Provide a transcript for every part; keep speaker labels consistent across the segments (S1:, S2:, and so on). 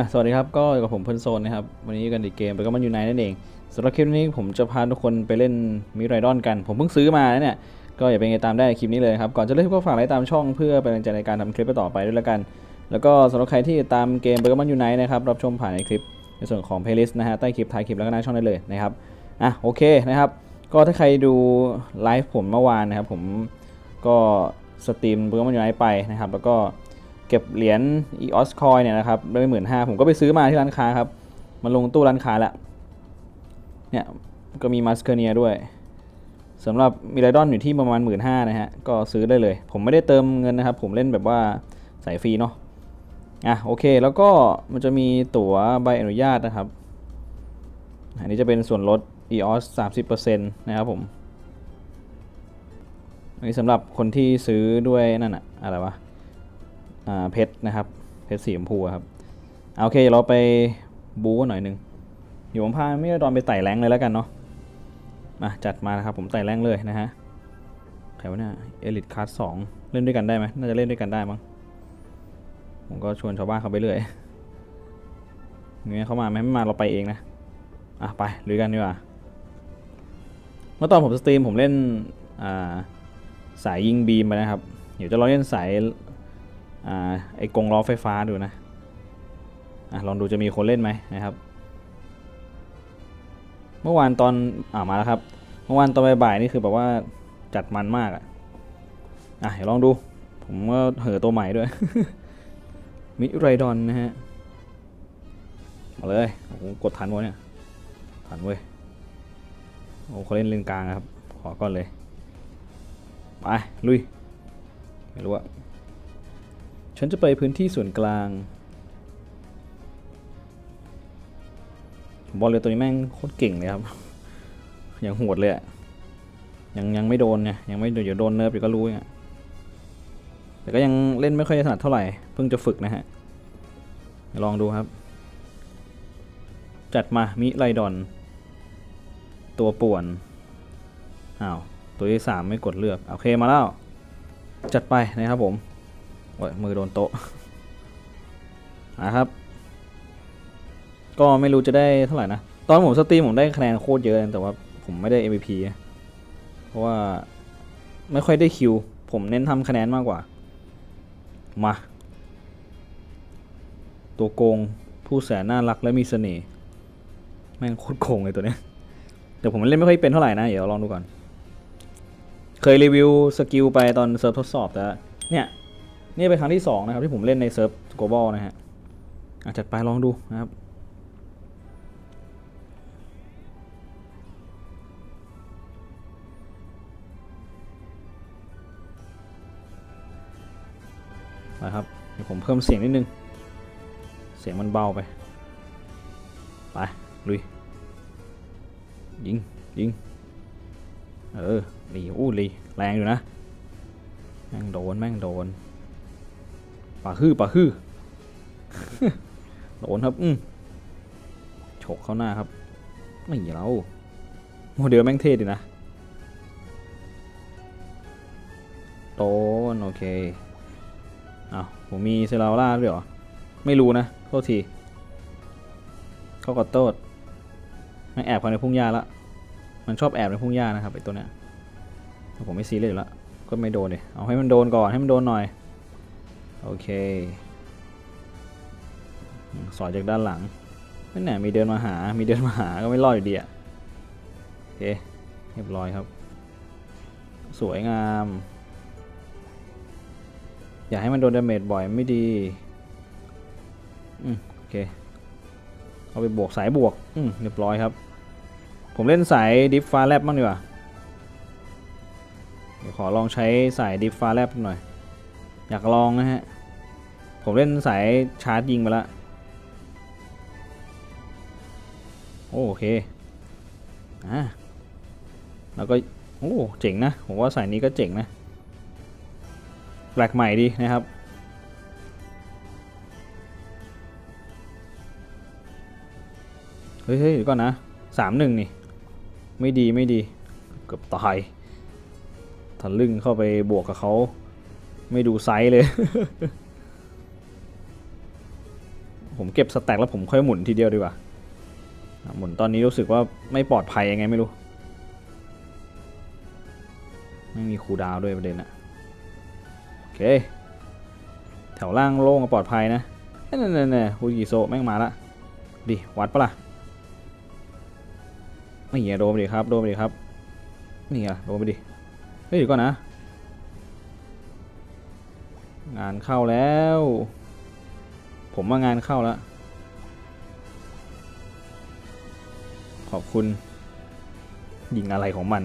S1: อะสวัสดีครับ ก็อยู่กับผมเพิร์นโซนนะครับ วันนี้อยู่กันอีกเกมไปก็มันอยู่ในนั่นเองสำหรับคลิปนี้ผมจะพาทุกคนไปเล่นมิไรดอนกัน ผมเพิ่งซื้อมาเนี่ย ก็อย่าเป็นไงตามได้คลิปนี้เลยครับ ก่อนจะเริ่มก็ฝากไลค์ตามช่องเพื่อเป็นกำลังใจในการทำคลิปต่อไปด้วยละกัน แล้วก็สำหรับใครที่ตามเกมเบอร์มันอยูไนนะครับ รับชมผ่านในคลิป ในส่วนของเพลย์ลิสต์นะฮะ ใต้คลิปท้ายคลิปแล้วก็หน้าช่องได้เลยนะครับ อะโอเคนะครับ ก็ถ้าใครดูไลฟ์ผมเมื่อวานนะครับ ผมก็สตรีมเบอร์มันอยู่ไนไปนะครับ แล้วก็ เก็บเหรียญ EOS Coin เนี่ยนะครับได้ไปหมื่นห้าผมก็ไปซื้อมาที่ร้านค้าครับ มันลงตู้ร้านค้าแล้วเนี่ยก็มีมาสเคเนียด้วยสำหรับมิไรดอนอยู่ที่ประมาณ 1 5ื่นนะฮะ ก็ซื้อได้เลย ผมไม่ได้เติมเงินนะครับ ผมเล่นแบบว่าสายฟรีเนาะอะโอเค แล้วก็มันจะมีตั๋วใบอนุญาตนะครับ อันนี้จะเป็นส่วนลด EOS 30%นะครับผมอันนี้สำหรับคนที่ซื้อด้วยนั่นอะอะไรวะ เพชรนะครับ เพชรสีชมพูอะครับโอเคเราไปบูกันหน่อยหนึ่งเดี๋ยวผมพาไม่ไดอนไปไต่แรงเลยแล้วกันเนาะมาจัดมานะครับผมไต่แรงเลยนะฮะใครวะเนี่ยเอลิทคัสสองเล่นด้วยกันได้ไหมน่าจะเล่นด้วยกันได้มั้งผมก็ชวนชาวบ้านเขาไปเรื่อยงี้เขามาไหมไม่มาเราไปเองนะอะไปลุยกันดีกว่าเมื่อตอนผมสตรีมผมเล่นอ่าสายยิงบีมไปนะครับ เดี๋ยวจะลองเล่นสาย อ่าไอ้กงล้อไฟฟ้าดูนะอะลองดูจะมีคนเล่นไหมนะครับ เมื่อวานตอนอ่ามาแล้วครับ เมื่อวานตอนบ่ายๆนี่คือแบบว่าจัดมันมากอะอะเดี๋ยวลองดู ผมก็เหอตัวใหม่ด้วย มิไรดอนนะฮะมาเลยโอ้โหกดทันวะเนี่ยทันเว้ยโอ้เขาเล่นเลนกลางนะครับ ขอก่อนเลย ไป ลุย ไม่รู้อะ ฉันจะไปพื้นที่ส่วนกลางผมบอกเลยตัวนี้แม่งโคตรเก่งเลยครับยังโหดเลยอะยังยังไม่โดนไงยังไม่เดี๋ยวโดนเนิร์ฟเดี๋ยวก็รู้ไงแต่ก็ยังเล่นไม่ค่อยถนัดเท่าไหร่ เพิ่งจะฝึกนะฮะ ลองดูครับ จัดมา มิไลดอน ตัวป่วน อ้าว ตัวที่สามไม่กดเลือก โอเคมาแล้ว จัดไปนะครับผม โอ้ยมือโดนโต๊ะนะครับ ก็ไม่รู้จะได้เท่าไหร่นะ ตอนผมสตรีมผมได้คะแนนโคตรเยอะแต่ว่าผมไม่ได้ MVP เพราะว่าไม่ค่อยได้คิว ผมเน้นทำคะแนนมากกว่า มา ตัวโกงผู้แสนน่ารักและมีเสน่ห์แม่งโคตรโกงเลยตัวเนี้ยแต่ผมเล่นไม่ค่อยเป็นเท่าไหร่นะ เดี๋ยวลองดูก่อน เคยรีวิวสกิลไปตอนเซิร์ฟทดสอบแต่เนี่ย นี่เป็นครั้งที่สองนะครับที่ผมเล่นในเซิร์ฟ global นะฮะอะจัดไปลองดูนะครับนะครับเดี๋ยวผมเพิ่มเสียงนิดนึง เสียงมันเบาไป ไป ลุย ยิง ยิง เออลีอู้ลีแรงอยู่นะ แม่งโดน แม่งโดน ป่าฮื้อป่าฮื้อโดนครับ อืมฉกเข้าหน้าครับ ไม่เราโมเดลแม่งเท่ดีนะ โดนโอเคอ้าวผมมีเซราล่าด้วยเหรอ ไม่รู้นะ โทษที เขากดโทษมันแอบเข้าในพุ่งหญ้าละ มันชอบแอบในพุ่งหญ้านะครับไอตัวเนี้ย ผมไม่ซีเรียสอยู่ละก็ไม่โดนเลยเอาให้มันโดนก่อนให้มันโดนหน่อย โอเค สอยจากด้านหลังนั่นแหละมีเดินมาหา มีเดินมาหาก็ไม่รอดอยู่ดีอะโอเค เรียบร้อยครับ สวยงาม อย่าให้มันโดนดาเมจบ่อยไม่ดีอืมโอเค เอาไปบวกสายบวก อืมเรียบร้อยครับ ผมเล่นสายดิฟฟ้าแลบบ้างดีกว่า เดี๋ยวขอลองใช้สายดิฟฟ้าแลบหน่อย อยากลองนะฮะ ผมเล่นสายชาร์จยิงไปแล้วโอเคอ่าแล้วก็ โอ้เจ๋งนะ ผมว่าสายนี้ก็เจ๋งนะ แปลกใหม่ดีนะครับเฮ้ยเฮ้ยเดี๋ยวก่อนนะสามหนึ่งนี่ ไม่ดีไม่ดี เกือบตายทะลึ่งเข้าไปบวกกับเขา ไม่ดูไซส์เลย ผมเก็บสแต็กแล้วผมค่อยหมุนทีเดียวดีกว่า หมุนตอนนี้รู้สึกว่าไม่ปลอดภัยยังไงไม่รู้ ไม่มีคูดาวด้วยประเด็นอะโอเค แถวล่างโล่งปลอดภัยนะนั่นนั่นนั่ฮูจิโซแม่งมาละดิวัดปะล่ะไม่เหี้ยโดนไปดิครับโดนไปดิครับนี่ไงโดนไปดิเฮ้ยก่อนนะ งานเข้าแล้ว ผมว่างานเข้าแล้ว ขอบคุณ ยิงอะไรของมัน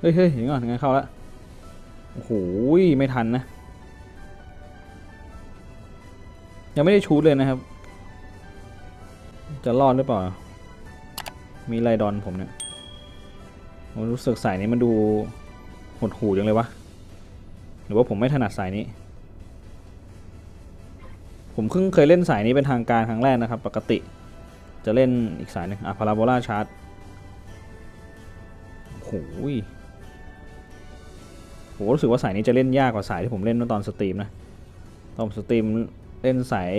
S1: เฮ้ยเฮ้ยเดี๋ยวก่อนงานเข้าแล้ว โอ้โห ไม่ทันนะ ยังไม่ได้ชูดเลยนะครับ จะรอดหรือเปล่า มีไรดอนผมเนี่ยผมรู้สึกสายนี้มันดูหดหูจังเลยวะ หรือว่าผมไม่ถนัดสายนี้ ผมเพิ่งเคยเล่นสายนี้เป็นทางการครั้งแรกนะครับ ปกติ จะเล่นอีกสายหนึ่งอะพาราโบลาชาร์จโอ้โหยผมรู้สึกว่าสายนี้จะเล่นยากกว่าสายที่ผมเล่นเมื่อตอนสตรีมนะ ตอนสตรีมเล่นสาย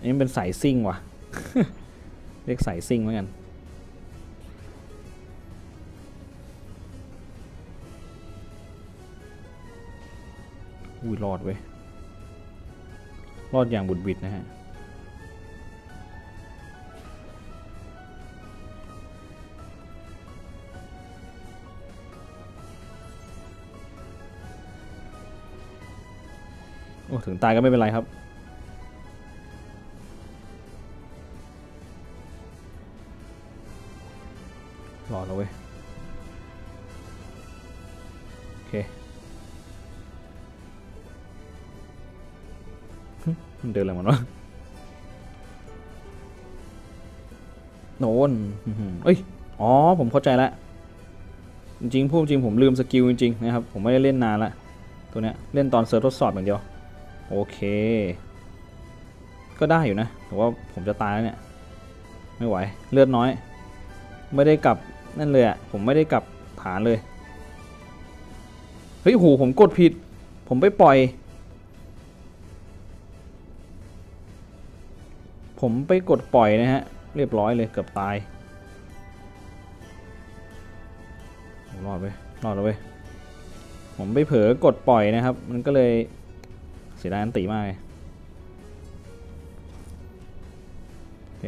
S1: นนี้เป็นสายซิ่งว่ะ เรียกสายซิ่งเหมือนกัน อุ้ยรอดเว้ย รอดอย่างบุดบิดนะฮะโอ้ ถึงตายก็ไม่เป็นไรครับ มันเดินอะไรมันวะโดนอื้อหือเอ้ย อ๋อ ผมเข้าใจแล้ว จริงๆพูดจริงผมลืมสกิลจริงๆนะครับ ผมไม่ได้เล่นนานละตัวเนี้ย เล่นตอนเซิร์ฟทดสอบอย่างเดียว โอเค ก็ได้อยู่นะ แต่ว่าผมจะตายแล้วเนี่ย ไม่ไหว เลือดน้อย ไม่ได้กลับนั่นเลยอะ่ะผมไม่ได้กลับฐานเลย เฮ้ยโหผมกดผิด ผมไปปล่อย ผมไปกดปล่อยนะฮะ เรียบร้อยเลยเกือบตายรอดไปรอดแล้วเว้ยผมไปเผลอกดปล่อยนะครับ มันก็เลยเสียดายอันตีมากเลยโอเค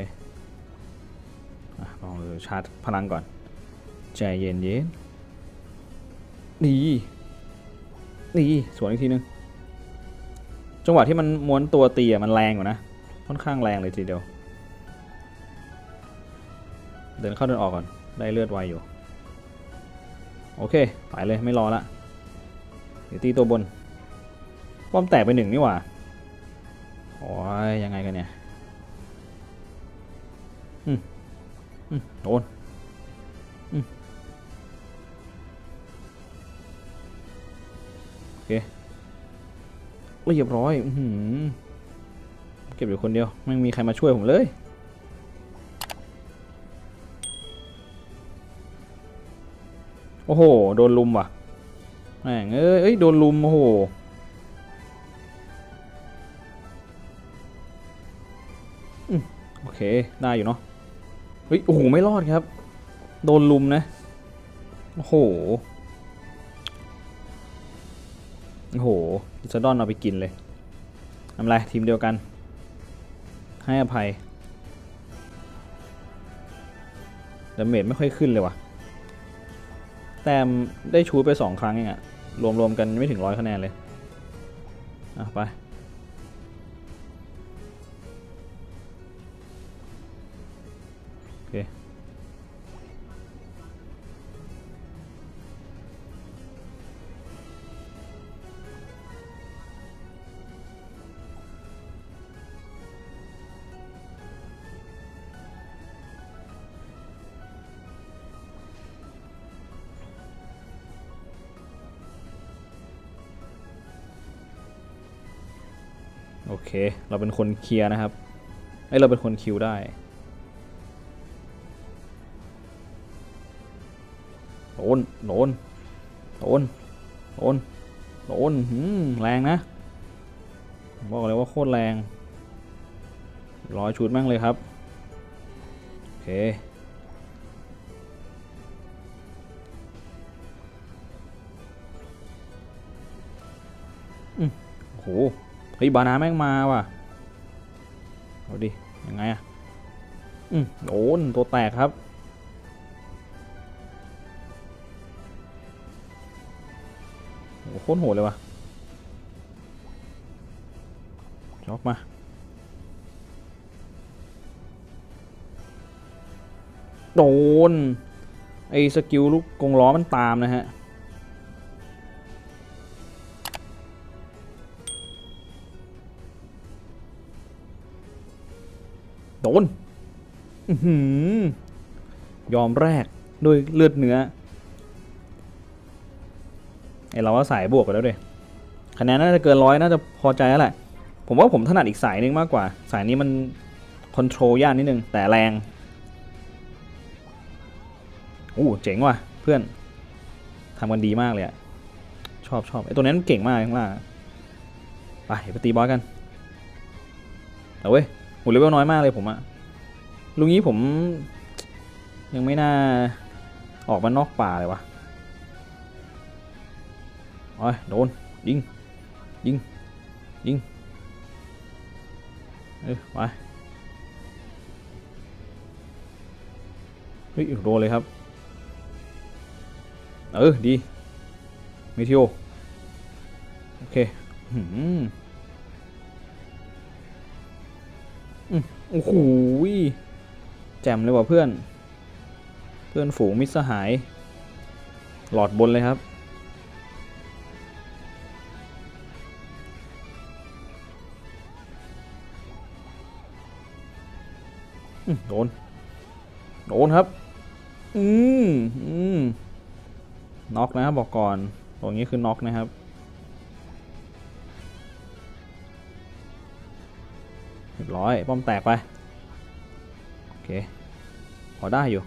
S1: ลองชาร์จพลังก่อน ใจเย็นเย็นดีดีสวนอีกทีนึง จังหวะที่มันม้วนตัวตีอะมันแรงอยู่นะ ค่อนข้างแรงเลยทีเดียว เดินเข้าเดินออกก่อน ได้เลือดไวอยู่ โอเคไปเลยไม่รอละเดี๋ยวตีตัวบน ป้อมแตกไปหนึ่งนี่หว่า โอ้ยยังไงกันเนี่ย อืมอืมโดนอืมโอเคเรียบร้อย อื้อหือเก็บอยู่คนเดียว ไม่มีใครมาช่วยผมเลยโอ้โหโดนลุมว่ะแม่งเอ้ยโดนลุมโอ้โหโอเคได้อยู่เนาะเฮ้ยโอ้โหไม่รอดครับ โดนลุมนะโอ้โหโอ้โหดิซดอนเอาไปกินเลยทำไรทีมเดียวกัน ให้อภัยดาเมจไม่ค่อยขึ้นเลยว่ะ แต้มได้ชูไปสองครั้งเองอะรวมๆกันไม่ถึงร้อยคะแนนเลย อะ ไป โอเค เราเป็นคนเคลียร์นะครับไอเราเป็นคนคิวได้ โดน โดน โดน โดน โดนหืมแรงนะ บอกเลยว่าโคตรแรง ร้อยชุดแม่งเลยครับ โอเค อืมโห เฮ้ยบานาแม่งมาว่ะเอาดิยังไงอะอืมโดนตัวแตกครับโอ้โหโคตรโหดเลยว่ะจ็อกมา โดน ไอ้สกิลลูกกงล้อมันตามนะฮะ โดนอือยอมแรกด้วยเลือดเนื้อไอเราก็สายบวกกันแล้วด้วยคะแนนน่าจะเกินร้อยน่าจะพอใจแล้วแหละผมว่าผมถนัดอีกสายนึงมากกว่า สายนี้มันคอนโทรลยากนิดนึง แต่แรงอู้เจ๋งว่ะเพื่อนทำกันดีมากเลยอะชอบชอบไอตัวนั้นมันเก่งมากข้างล่างไปไปตีบอสกันเอาเว้ย หมดเลเวลน้อยมากเลยผมอะลุงนี้ผม ยังไม่น่าออกมานอกป่าเลยวะโอ้ยโดน ยิง ยิง ยิง เอ้ยไปเฮ้ยโดนเลยครับ เออ ดี เมทิโอ โอเค หืม โอ้โหแจ่มเลยว่ะเพื่อน เพื่อนฝูงมิสหาย หลอดบนเลยครับ โดน โดนครับ อืมอืมน็อกนะครับบอกก่อน ตรงนี้คือน็อกนะครับ รียบร้อยป้อมแตกไปโอเคพอได้อยู่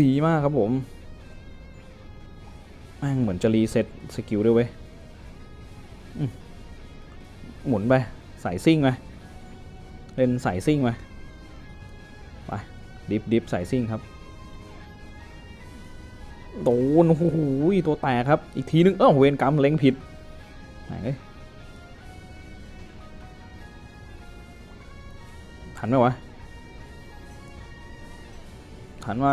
S1: ดีมากครับผมแม่งเหมือนจะรีเซ็ตสกิลด้วยเว้ยหมุนไปใส่ซิ่งไปเล่นสายซิ่งไปไปดิฟดิฟสายซิ่งครับโดนโอ้โหตัวแตกครับ อีกทีนึง เออเวนกรรมเล็งผิดไหน นไหมวะทันไหม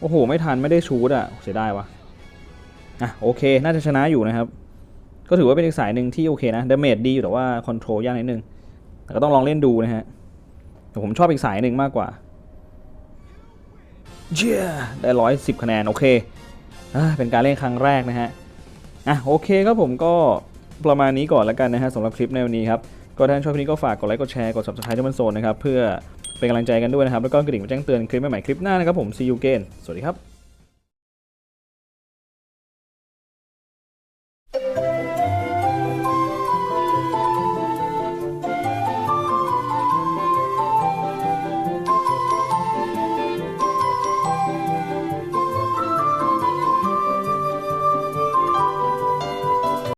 S1: โอ้โห ไม่ทันไม่ได้ชูดอะเสียดายวะอะโอเค น่าจะชนะอยู่นะครับ ก็ถือว่าเป็นอีกสายหนึ่งที่โอเคนะดาเมจดีอยู่แต่ว่าคอนโทรลยากนิดนึง แต่ก็ต้องลองเล่นดูนะฮะแต่ผมชอบอีกสายหนึ่งมากกว่าเย้ได้ร้อยสิบคะแนน โอเคอะเป็นการเล่นครั้งแรกนะฮะ อะโอเคครับผมก็ประมาณนี้ก่อนแล้วกันนะฮะสำหรับคลิปในวันนี้ครับก็ถ้าท่านชอบคลิปนี้ก็ฝากกดไลค์กดแชร์กด subscribe ที่มันโซนนะครับเพื่อเป็นกำลังใจกันด้วยนะครับแล้วก็กระดิ่งแจ้งเตือนคลิปใหม่ๆคลิปหน้านะครับผม see you again สวัสดีครับ